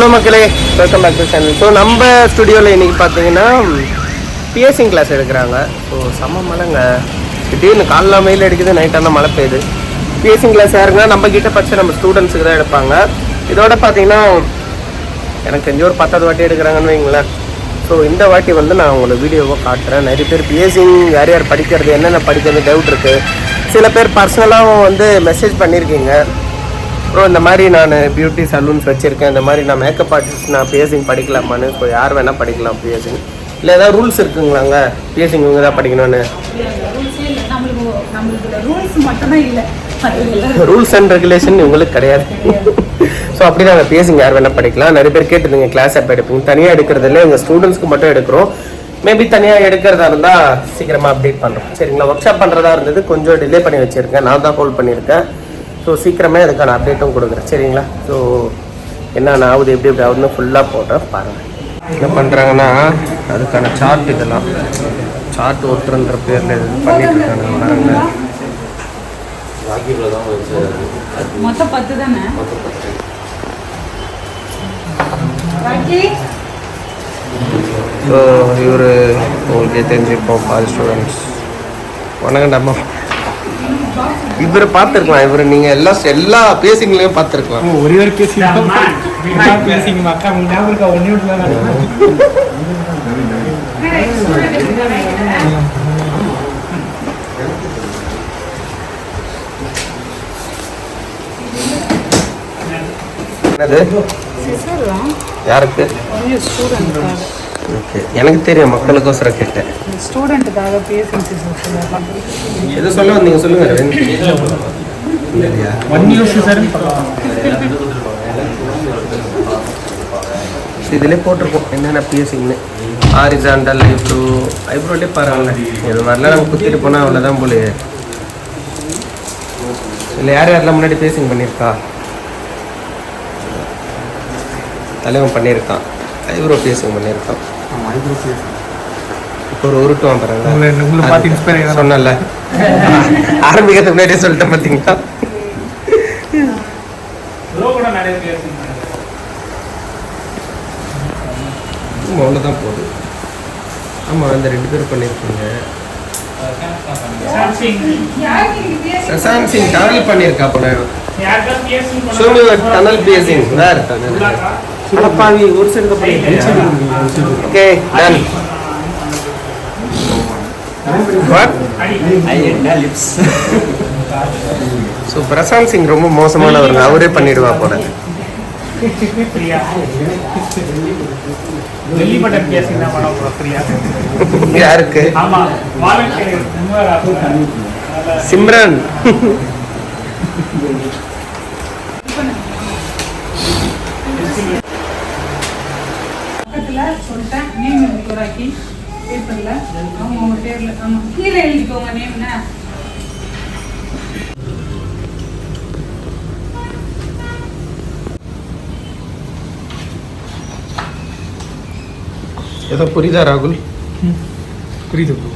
Hello மக்களே welcome back to channel so நம்ம ஸ்டுடியோவில் இன்றைக்கி பார்த்தீங்கன்னா பிஎஸ்சிங் கிளாஸ் எடுக்கிறாங்க. ஸோ செம்ம மழைங்க. திடீர்னு காலைல வெயில் அடிக்குது நைட்டான மழை பெய்யுது. பிஎஸ்சிங் கிளாஸ் யாருங்கன்னா நம்ம கிட்ட பச்சை நம்ம ஸ்டூடெண்ட்ஸுக்கு தான் எடுப்பாங்க. இதோட பார்த்தீங்கன்னா எனக்கு தெரிஞ்ச ஒரு பத்தாவது வாட்டி எடுக்கிறாங்கன்னு வைங்களேன். ஸோ இந்த வாட்டி வந்து நான் உங்களை வீடியோவை காட்டுறேன். நிறைய பேர் பிஎஸ்சிங் யார் யார் படிக்கிறது என்னென்ன படிக்கிறது டவுட் இருக்குது சில பேர் பர்சனலாகவும் வந்து மெசேஜ் பண்ணியிருக்கீங்க ப்ரோ இந்த மாதிரி நான் பியூட்டி சலூன்ஸ் வச்சுருக்கேன். இந்த மாதிரி நான் மேக்கப் ஆர்டிஸ்ட் நான் பிஎஸ்சிங் படிக்கலாமான்னு இப்போ யார் வேணால் படிக்கலாம் பிஎஸ்சிங் இல்லை ஏதாவது ரூல்ஸ் இருக்குங்களாங்க? பிஎஸ்சிங் இவங்க தான் படிக்கணும்னு. ரூல்ஸ் ரூல்ஸ் அண்ட் ரெகுலேஷன் இவங்களுக்கு கிடையாது. ஸோ அப்படி நாங்கள் பிஎஸ்சிங் யார் வேணால் படிக்கலாம். நிறைய பேர் கேட்டுருந்தீங்க கிளாஸ் எப்போ எடுப்பீங்க தனியாக எடுக்கிறது இல்லை. எங்கள் ஸ்டூடெண்ட்ஸ்க்கு மட்டும் எடுக்கிறோம். மேபி தனியாக எடுக்கிறதா இருந்தால் சீக்கிரமாக அப்டேட் பண்ணுறோம் சரிங்களா? ஒர்க் ஷாப் பண்ணுறதா இருந்தது. கொஞ்சம் டிலே பண்ணி வச்சுருக்கேன். நான் தான் ஹோல்ட் பண்ணியிருக்கேன். ஸோ சீக்கிரமே அதுக்கான அப்டேட்டும் கொடுக்குறேன். சரிங்களா? ஸோ என்னென்ன ஆகுது எப்படி எப்படி ஆகுதுன்னு ஃபுல்லாக போடுறேன் பாருங்கள் என்ன பண்ணுறாங்கன்னா அதுக்கான சார்ட் இதெல்லாம். சார்ட் ஒருத்தருன்ற பேரில் இது பண்ணிட்டு இருக்காங்க பாருங்கள் மொத்தம் பத்து தானே? ராக்கி ஸோ இவர் உங்களுக்கே தெரிஞ்சிருப்போம் பாதி ஸ்டூடெண்ட்ஸ் வணக்கம்டாமா இவரை பார்த்துருக்கலாம். இவர் நீங்கள் எல்லா எல்லா பேசிங்களையும் பார்த்துருக்கலாம். ஒரே ஒரு கேஸ் பேசிங்க அக்கா உங்களுக்கு ஞாபகம் இருக்கா? ஒன்னே விட்டு என்னது? யாருக்கு? ஓகே எனக்கு தெரியும் மக்களுக்கோசரம் கேட்டேன். ஸ்டூடெண்ட்டுக்காக சிஸ்டம் எது சொல்ல வந்தீங்க சொல்லுங்க ஒன் சார் இதிலே போட்டிருக்கோம் என்னென்ன பிஎஸ்சிங்னு ஹாரிசாண்டல் ஐப்ரோ ஐப்ரோலே பாருங்களேன் இது மாதிரிலாம் நம்ம குத்திட்டு போனால் அவ்வளோதான் போல. இல்லை யார் யாரெல்லாம் முன்னாடி பேசிங் பண்ணியிருக்கா? தலைவன் பண்ணியிருக்கான். ஐப்ரோ பேசிங் பண்ணியிருக்கான். இப்போ ஒரு உருட்டுவான் பாருங்க. உங்களை உங்களை பார்த்து இன்ஸ்பயர் ஆகி சொன்னல ஆரம்பிக்கிறதுக்கு முன்னாடியே சொல்லிட்டேன் பார்த்தீங்களா பேர் அவ்வளோதான் போகுது. ஆமாம் அந்த ரெண்டு பேரும் பண்ணியிருக்கீங்க. சசாந்த் சிங் டனல் பண்ணியிருக்கா போல. டனல் பேசிங் வேர் அடப்பாவி ஒரு side okay done so Prashant Singh ரொம்ப மோசமானவருங்க அவரே பண்ணிடுவா போல. யாருக்கு? சிம்ரன். சொல்லிட்டேன். நேம் எழுதிக்கோ ராக்கி பேப்பரில் அவங்க அவங்க பேரில் ஆமாம் கீழே எழுதிக்கோங்க. நேம்னா ஏதோ புரியுதா ராகுல்? புரியுது ப்ரோ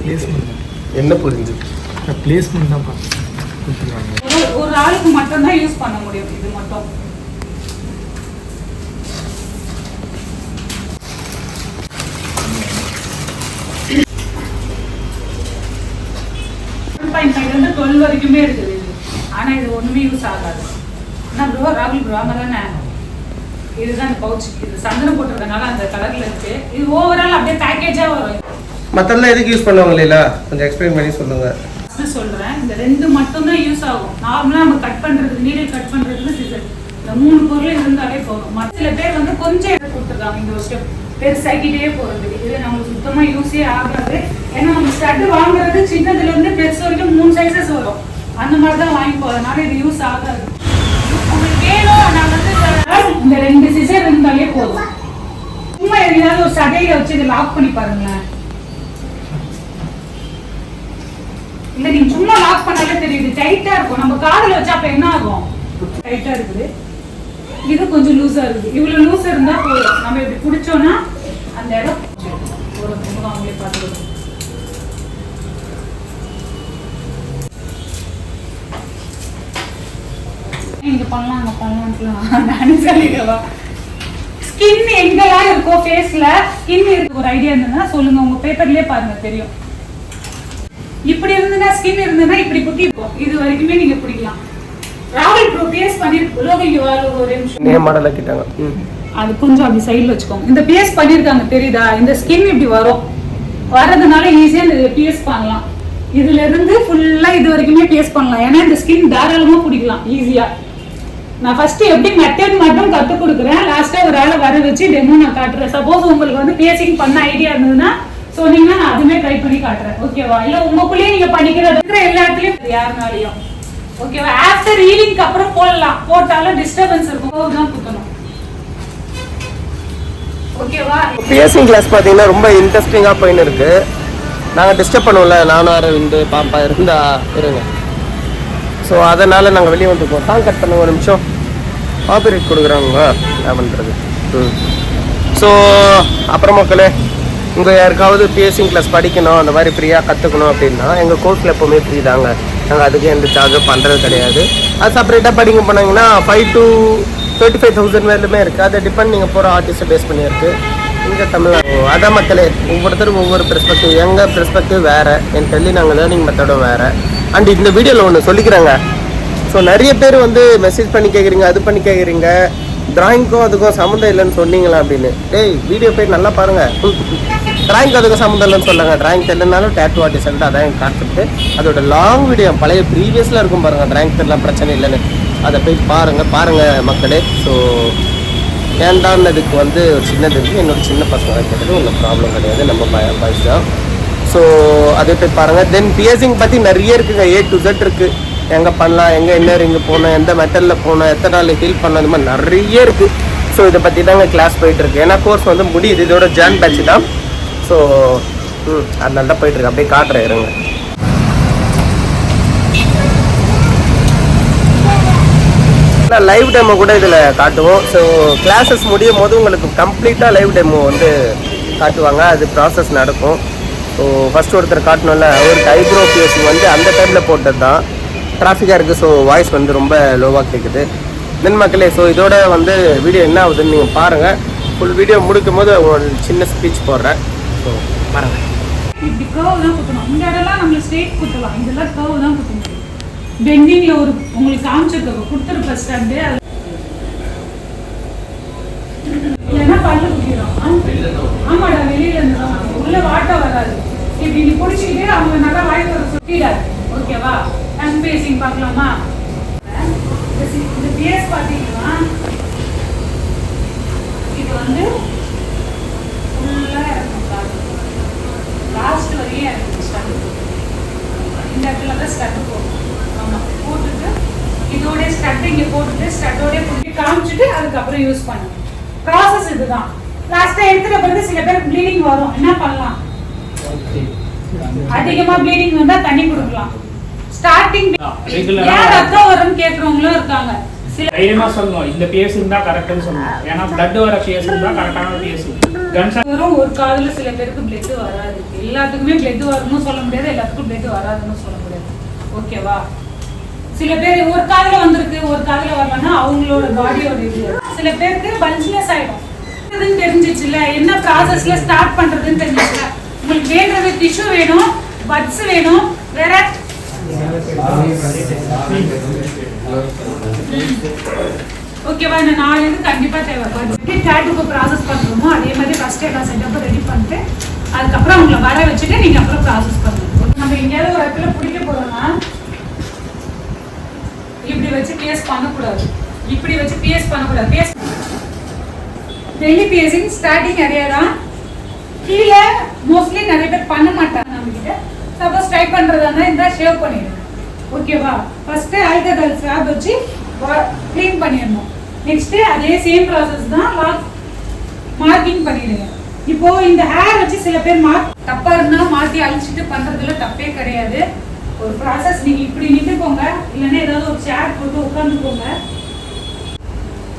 பிளேஸ்மெண்ட் என்ன புரிஞ்சு? பிளேஸ்மெண்ட் தான் ஒரு ஆளுக்கு மட்டும்தான் யூஸ் பண்ண முடியும். இது மட்டும் இருந்து டுவெல் வரைக்குமே இருக்குது இது ஆனா இது ஒண்ணுமே யூஸ் ஆகாது. என்ன ப்ரோ ராகுல் ப்ரோ ஆமா தானே? இதுதான் பவுச் இது சந்தனம் போட்டிருக்கனால அந்த கலர்ல இருக்கு. இது ஓவரால் அப்படியே பேக்கேஜா வரும். மற்றெல்லாம் எதுக்கு யூஸ் பண்ணுவாங்க இல்லையா கொஞ்சம் எக்ஸ்பிளைன் பண்ணி சொல்லுங்க. ஃபர்ஸ்ட் சொல்றேன் இந்த ரெண்டு மட்டும் தான் யூஸ் ஆகும் நார்மலா நம்ம கட் பண்றது நீடில் கட் பண்றதுக்கு சிசர் இந்த மூணு பொருள் இருந்தாலே போதும். மற்ற சில பேர் வந்து கொஞ்சம் இடம் கொடுத்துருக்காங்க இந்த ஒரு ஸ்டெப் பெருசாக்கிட்டே போகிறது இது நம்மளுக்கு சுத்தமா யூஸே ஆகாது. ஏன்னா நம்ம ஸ்டட்டு வாங்குறது சின்னதுல இருந்து பெருசு வரைக்கும் மூணு சைஸஸ் வரும். அந்த மாதிரி தான் வாங்கி போறதுனால இது யூஸ் ஆகாது. உங்களுக்கு வேணும். நான் வந்து இந்த- ரெண்டு சிசர் இருந்தாலே போதும். சும்மா எங்கேயாவது ஒரு சதையில வச்சு இதை லாக் பண்ணி பாருங்களேன். இல்லை நீங்க சும்மா லாக் பண்ணாலே தெரியுது. டைட்டா இருக்கும். நம்ம காதில் வச்சா அப்ப என்ன ஆகும்? டைட்டா இருக்குது. இது கொஞ்சம் லூஸா இருக்குது. இவ்வளவு லூஸ் இருந்தா போதும். நம்ம இப்படி பிடிச்சோம்னா அந்த இடம் ஒரு முகம் அவங்களே பார்த்துக்கணும் இங்க பண்ணலாம் அங்க பண்ணலாம்லாம் நானே சொல்லிடவா ஸ்கின் எங்கெல்லாம் இருக்கோ ஃபேஸ்ல ஸ்கின் இருக்கு ஒரு ஐடியா இருந்ததுன்னா சொல்லுங்க. உங்க பேப்பர்லயே பாருங்க தெரியும். இப்படி இருந்ததுன்னா ஸ்கின் இருந்ததுன்னா இப்படி குத்தி இது வரைக்குமே நீங்க பிடிக்கலாம். ராகுல் ப்ரோ பேஸ் ஒரு நிமிஷம். நேம் மாடல் ஆக்கிட்டாங்க ம். அது கொஞ்சம் அப்படி சைடுல வச்சுக்கோங்க. இந்த பிஎஸ் பண்ணிருக்காங்க தெரியுதா? இந்த ஸ்கின் இப்படி வரும். வர்றதுனால ஈஸியா இந்த பிஎஸ் பண்ணலாம். இதுல இருந்து ஃபுல்லா இது வரைக்குமே பிஎஸ் பண்ணலாம். ஏன்னா இந்த ஸ்கின் தாராளமா பிடிக்கலாம் ஈஸியா நான் ஃபர்ஸ்ட் எப்படி மெத்தட் மட்டும் கத்து கொடுக்குறேன். லாஸ்டா ஒரு ஆளை வர வச்சு டெமோ நான் காட்டுறேன். சப்போஸ் உங்களுக்கு வந்து பிஎஸ்சிங் பண்ண ஐடியா இருந்ததுன்னா சொன்னீங்கன்னா நான் அதுமே ட்ரை பண்ணி காட்டுறேன். ஓகேவா இல்ல உங்களுக்குள்ளேயே நீங்க பண்ணிக்கிறது. இருக்கிற எல்லா இடத்துலயும் இது யாருனாலையும். ஓகேவா ஆஃப்டர் ஹீலிங்க்கு அப்புறம் போடலாம். போட்டாலும் டிஸ்டர்பன்ஸ் இருக்கும். தான் குத்தணும். ஓகேவா கிளாஸ் பார்த்தீங்கன்னா ரொம்ப இன்ட்ரெஸ்டிங்காக போயின்னு இருக்கு. நாங்கள் டிஸ்டர்ப் பண்ணுவோம்ல நானும் அரவிந்து பாப்பா இருந்தா இருங்க. ஸோ அதனால் நாங்கள் வெளியே வந்து சாங் கட் பண்ணுங்க ஒரு நிமிஷம். காப்பிரைட் கொடுக்குறாங்க என்ன பண்ணுறது ம். ஸோ அப்புறம் மக்களே உங்கள் யாருக்காவது பிஎஸ்சிங் கிளாஸ் படிக்கணும் அந்த மாதிரி ஃப்ரீயாக கற்றுக்கணும் அப்படின்னா எங்கள் கோர்ஸில் எப்போவுமே ஃப்ரீ தாங்க. நாங்கள் அதுக்கு எந்த சார்ஜும் பண்ணுறது கிடையாது. அது செப்பரேட்டாக படிக்க போனாங்கன்னா five to thirty five thousand வரையிலுமே இருக்குது அதை டிபெண்ட் நீங்கள் போகிற ஆர்டிஸ்ட்டை பேஸ் பண்ணியிருக்கு இங்கே தமிழ் அதான் மக்களே ஒவ்வொருத்தரும் ஒவ்வொரு பெர்ஸ்பெக்டிவ் எங்கள் பெர்ஸ்பெக்டிவ் வேறு என் தள்ளி நாங்கள் லேர்னிங் மெத்தடும் வேறு. அண்ட் இந்த வீடியோவில் ஒன்று சொல்லிக்கிறேங்க. ஸோ நிறைய பேர் வந்து மெசேஜ் பண்ணி கேட்குறீங்க அது பண்ணி கேட்குறீங்க டிராயிங்க்கும் அதுக்கும் சம்மந்தம் இல்லைன்னு சொன்னீங்களா அப்படின்னு. டேய் வீடியோ போய் நல்லா பாருங்க. டிராயிங்க்கு அதுக்கும் சம்மந்தம் இல்லைன்னு சொல்லுங்க. டிராயிங் தெரியலனாலும் டேட்டு ஆர்டிஸ்ட் அதான் என் கான்செப்ட் அதோட லாங் வீடியோ பழைய ப்ரீவியஸில் இருக்கும் பாருங்கள் டிராயிங் தெரியலாம் பிரச்சனை இல்லைன்னு. அதை போய் பாருங்கள் பாருங்கள் மக்களே. ஸோ ஏன்டான்னதுக்கு வந்து ஒரு சின்னது இருக்குது என்னோட சின்ன பசங்க கேட்டது ஒன்றும் ப்ராப்ளம் கிடையாது. நம்ம பாய்ஸ் தான். ஸோ அதை போய் பாருங்கள் தென் பிஎஸ்சிங் பற்றி நிறைய இருக்குங்க. ஏ டு Z இருக்குது எங்கே பண்ணலாம் எங்கே என்ன இங்கே போகணும் எந்த மெத்தடில் போகணும் எத்தனை நாள் ஹீல் பண்ணணும் இந்த மாதிரி நிறைய இருக்குது ஸோ இதை பற்றி தாங்க கிளாஸ் போயிட்டுருக்கு ஏன்னா கோர்ஸ் வந்து முடியுது. இதோட ஜான் பேட்ச் தான். ஸோ ம் அதனால தான் போயிட்டுருக்கு அப்படியே காட்டுறேன் இருங்க. லைவ் டெமோ கூட இதில் காட்டுவோம். ஸோ கிளாஸஸ் முடியும் போது உங்களுக்கு கம்ப்ளீட்டாக லைவ் டெமோ வந்து காட்டுவாங்க. அது ப்ராசஸ் நடக்கும். ஸோ ஃபஸ்ட் ஒருத்தர் காட்டணும்ல அவருக்கு ஐப்ரோ பிஎஸ்சி வந்து அந்த டைமில் போட்டது தான் டிராஃபிக்காக இருக்குது ஸோ வாய்ஸ் வந்து ரொம்ப லோவாக கேட்குது தென் மக்களே ஸோ இதோட வந்து வீடியோ என்ன ஆகுதுன்னு நீங்கள் பாருங்கள் ஃபுல் வீடியோ முடிக்கும் போது ஒரு சின்ன ஸ்பீச் போடுறேன். ஸோ பாருங்கள் இப்படி கர்வ் தான் குத்தணும். இந்த இடம்லாம் நம்ம ஸ்ட்ரெயிட் குத்தலாம். இதெல்லாம் கர்வ் தான் குத்த முடியும் பெண்டிங்ல ஒரு உங்களுக்கு காமிச்சிருக்க கொடுத்துருப்ப ஸ்டண்டு இல்லைன்னா பல்லு குத்திடும் ஆமாடா வெளியில இருந்து. உள்ள வாட்ட வராது. இப்படி நீ பிடிச்சிக்கிட்டே அவங்க நல்லா வாய்க்கு வர சுத்திடாது. ஓகேவா டங் பேசிங் பார்க்கலாமா? இந்த பேஸ் பார்த்தீங்கன்னா இது வந்து ஃபுல்லாக இறக்கணும் காது லாஸ்ட் வரையும் இறக்கணும் ஸ்டட்டு இந்த இடத்துல தான் ஸ்டட்டு போகும். ஆமாம் போட்டுட்டு இதோட ஸ்டட் இங்கே போட்டுட்டு ஸ்டட்டோட பிடிச்சி காமிச்சிட்டு அதுக்கப்புறம் யூஸ் பண்ணணும். ப்ராசஸ் இதுதான். லாஸ்ட்டாக எடுத்துட்ட பிறகு சில பேருக்கு ப்ளீடிங் வரும். என்ன பண்ணலாம்? அதிகமா ப்ளீடிங் வந்தா தண்ணி கொடுக்கலாம். ஸ்டார்டிங் ஏன் ரத்தம் வரும்னு கேட்கறவங்களும் இருக்காங்க. தைரியமா சொல்லணும். இந்த பேஸ் இருந்தா கரெக்ட்னு சொல்லணும். ஏன்னா பிளட் வர பேஸ் இருந்தா கரெக்டான பேஸ் கன்ஸ் வரும் ஒரு காதுல சில பேருக்கு பிளட் வராது. எல்லாத்துக்குமே பிளட் வரணும்னு சொல்ல முடியாது. எல்லாத்துக்கும் பிளட் வராதுன்னு சொல்ல முடியாது. ஓகேவா சில பேர் ஒரு காதுல வந்திருக்கு ஒரு காதுல வரலன்னா அவங்களோட பாடியோட இது. சில பேருக்கு பல்ஜினஸ் ஆயிடும். தெரிஞ்சிச்சுல என்ன ப்ராசஸ்ல ஸ்டார்ட் பண்றதுன்னு தெரிஞ்சிச்சுல உங்களுக்கு வேண்டது டிஷ்யூ வேணும் பட்ஸ் வேணும் வேற ஓகேவா இந்த நாலு இது கண்டிப்பாக தேவை. டேட்டுக்கு ப்ராசஸ் பண்ணுறோமோ அதே மாதிரி ஃபர்ஸ்ட் எல்லா செட்டப்பும் ரெடி பண்ணிட்டு அதுக்கப்புறம் அவங்கள வர வச்சுட்டு நீங்கள் அப்புறம் ப்ராசஸ் பண்ணணும் நம்ம எங்கேயாவது ஒரு இடத்துல பிடிக்க போகிறோம்னா இப்படி வச்சு பிஎஸ் பண்ணக்கூடாது. இப்படி வச்சு பிஎஸ் பண்ணக்கூடாது. பிஎஸ் டெய்லி பிஎஸ்சிங் ஸ்டார்டிங் நிறைய தான். கீழே மோஸ்ட்லி நிறைய பேர் பண்ண மாட்டாங்க நம்ம கிட்ட சப்போஸ் ட்ரை பண்ணுறதா இருந்தால் இந்த ஷேவ் பண்ணிடுங்க ஓகேவா ஃபஸ்ட்டு ஆல்கஹால் ஸ்வாப் வச்சு க்ளீன் பண்ணிடணும். நெக்ஸ்ட்டு அதே சேம் ப்ராசஸ் தான் லாக் மார்க்கிங் பண்ணிடுங்க. இப்போ இந்த ஹேர் வச்சு சில பேர் மார்க் தப்பா இருந்தா மாத்தி அழிச்சிட்டு பண்றதுல தப்பே கிடையாது. ஒரு ப்ராசஸ் நீங்க இப்படி நின்றுக்கோங்க. இல்லைன்னா ஏதாவது ஒரு சேர் போட்டு உட்காந்துக்கோங்க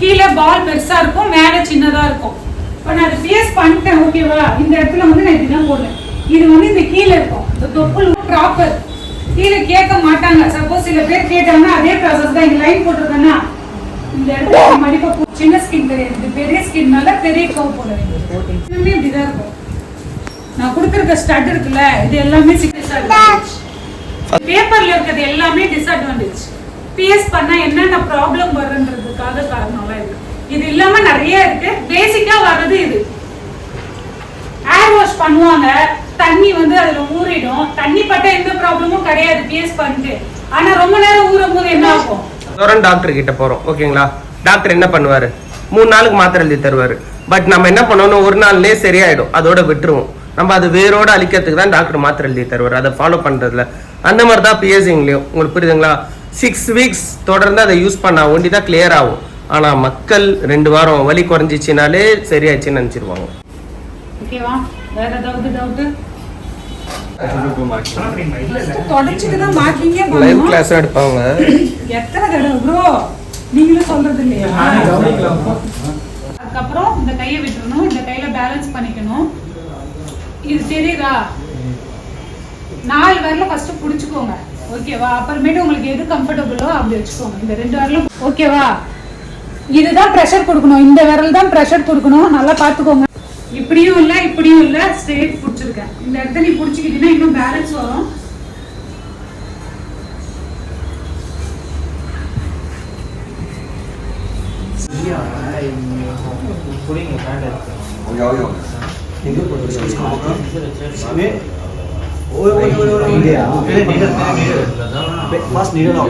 கீழே பால் பெருசா இருக்கும் மேலே சின்னதா இருக்கும். இப்போ நான் அதை ஃபேஸ் பண்ணிட்டேன் ஓகேவா இந்த இடத்துல வந்து நான் இப்படிதான் போடுறேன் இது வந்து இந்த கீழே இருக்கும். இந்த தொப்புள் ப்ராப்பர் கீழே கேட்க மாட்டாங்க. சப்போஸ் சில பேர் கேட்டாங்கன்னா அதே ப்ராசஸ் தான் இங்க லைன் போட்டிருக்கேன்னா இந்த இடத்துல மடிப்பா சின்ன ஸ்கின் தெரியாது. பெரிய ஸ்கின்னால பெரிய கவ் போட வேண்டியது எல்லாமே இப்படிதான் இருக்கும். நான் கொடுத்துருக்க ஸ்டட் இருக்குல்ல இது எல்லாமே பேப்பர்ல இருக்கிறது எல்லாமே டிஸ்அட்வான்டேஜ் பிஎஸ் பண்ணா என்னென்ன ப்ராப்ளம் வருன்றதுக்காக காரணம்லாம் இருக்கு இது இல்லாம நிறைய இருக்கு. பேசிக்கா வர்றது இது. ஏர் வாஷ் பண்ணுவாங்க. தண்ணி வந்து அதுல ஊறிடும். தண்ணி பட்ட எந்த ப்ராப்ளமும் கிடையாது பிஎஸ் பண்ணிட்டு ஆனா ரொம்ப நேரம் ஊறும் போது என்ன ஆகும்? தோரன் டாக்டர் கிட்ட போறோம். ஓகேங்களா? டாக்டர் என்ன பண்ணுவாரு? மூணு நாளுக்கு மாத்திரை எழுதி தருவாரு. பட் நம்ம என்ன பண்ணணும்? ஒரு நாள்லயே சரியாயிடும். அதோட விட்டுருவோம். நம்ம அது வேரோட அழிக்கிறதுக்கு தான் டாக்டர் மாத்திரை எழுதி தருவார். அதை ஃபாலோ பண்றதுல. அந்த மாதிரி தான் பிஎஸ்சிங்லயும் உங்களுக்கு புரியுதுங்களா? சிக்ஸ் வீக்ஸ் தொடர்ந்து அதை யூஸ் பண்ணா ஒண்டி தான் கிளியர் ஆகும். ஆனா மக்கள் ரெண்டு வாரம் வலி குறைஞ்சிச்சுனாலே சரியாச்சுன்னு நினைச்சிருவாங்க. ஓகேவா வேற ஏதாவது மார்க்கிங்கே லைவ் கிளாஸ் எடுப்பாங்க. எத்தனை தடவை ப்ரோ நீங்களும் சொல்றது இல்லையா? அதுக்கப்புறம் இந்த கையை விட்டுறணும் இந்த கையில பேலன்ஸ் பண்ணிக்கணும். இது தெரியுதா? நாலு விரல ஃபர்ஸ்ட் புடிச்சுக்கோங்க. ஓகேவா? அப்புறமேட்டு உங்களுக்கு எது கம்ஃபர்டபுளோ அப்படி வச்சுக்கோங்க. இந்த ரெண்டு விரலும் ஓகேவா? இதுதான் ப்ரெஷர் கொடுக்கணும். இந்த விரல் தான் ப்ரெஷர் கொடுக்கணும். நல்லா பார்த்துக்கோங்க. இப்படியும் இல்லை இப்படியும் இல்லை ஸ்ட்ரெயிட் பிடிச்சிருக்கேன். இந்த இடத்த நீ பிடிச்சிக்கிட்டீங்கன்னா இன்னும் பேலன்ஸ் வரும். கையில நீடில்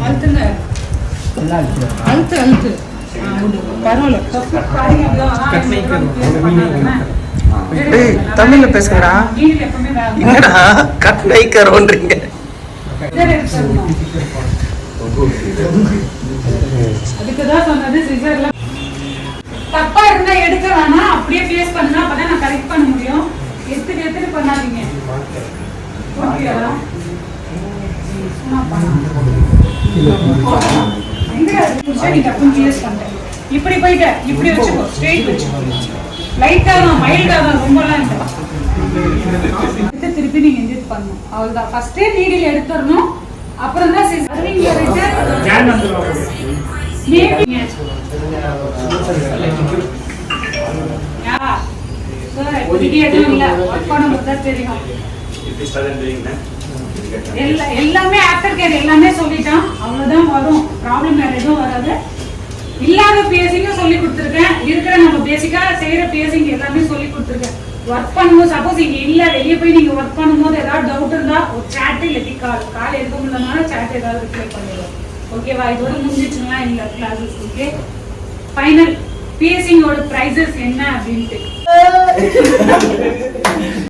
அழுத்துங்க. அழுத்து அழுத்து. ஆ, விடு. பரவாயில்ல. டேய், தமிழ்ல பேசுங்கடா. என்னடா கட் நைக்கரோன்றீங்க scissor அதுக்குதான் சொன்னது சிசர்ல தப்பா இருந்தா எடுக்க வேணாம் அப்படியே ஃபேஸ் பண்ணா அப்பதான் நான் கரெக்ட் பண்ண முடியும். எடுத்துட்டு எடுத்துட்டு பண்ணாதீங்க. ஓகேவா நீ இப்படி போயிட்ட இப்படி வச்சுக்கோ ஸ்ட்ரெயிட் வச்சுக்கோ. லைட்டா தான் மைல்டா தான் ரொம்பலாம் இல்லை. எடுத்து திருப்பி நீங்க எஞ்சிட் பண்ணணும். அவ்வளவுதான். ஃபர்ஸ்டே நீடில் எடுத்துடணும். அப்புறம் தான் சிசரிங் ஜான் எல்லாமே ஆஃப்டர் கேர் எல்லாமே சொல்லிட்டான் அவ்வளவுதான் வரும். ப்ராப்ளம் வேற எதுவும் வராது. இல்லாத பேசிங்கும் சொல்லி கொடுத்துருக்கேன். இருக்கிற நம்ம பேசிக்கா செய்யற பேசிங் எல்லாமே சொல்லி கொடுத்துருக்கேன். ஒர்க் பண்ணும்போது சப்போஸ் இங்க இல்ல வெளியே போய் நீங்க ஒர்க் பண்ணும்போது ஏதாவது டவுட் இருந்தா ஒரு சாட் இல்லாட்டி கால் கால் எடுக்க முடியலனால சாட் ஏதாவது ரிப்ளை பண்ணிடுவோம் ஓகேவா இதோட முடிஞ்சிச்சுங்களா இல்ல கிளாஸஸ் ஓகே ஃபைனல் பிஎஸ்சிங்கோட ப்ரைஸஸ் என்ன அப்படின்ட்டு.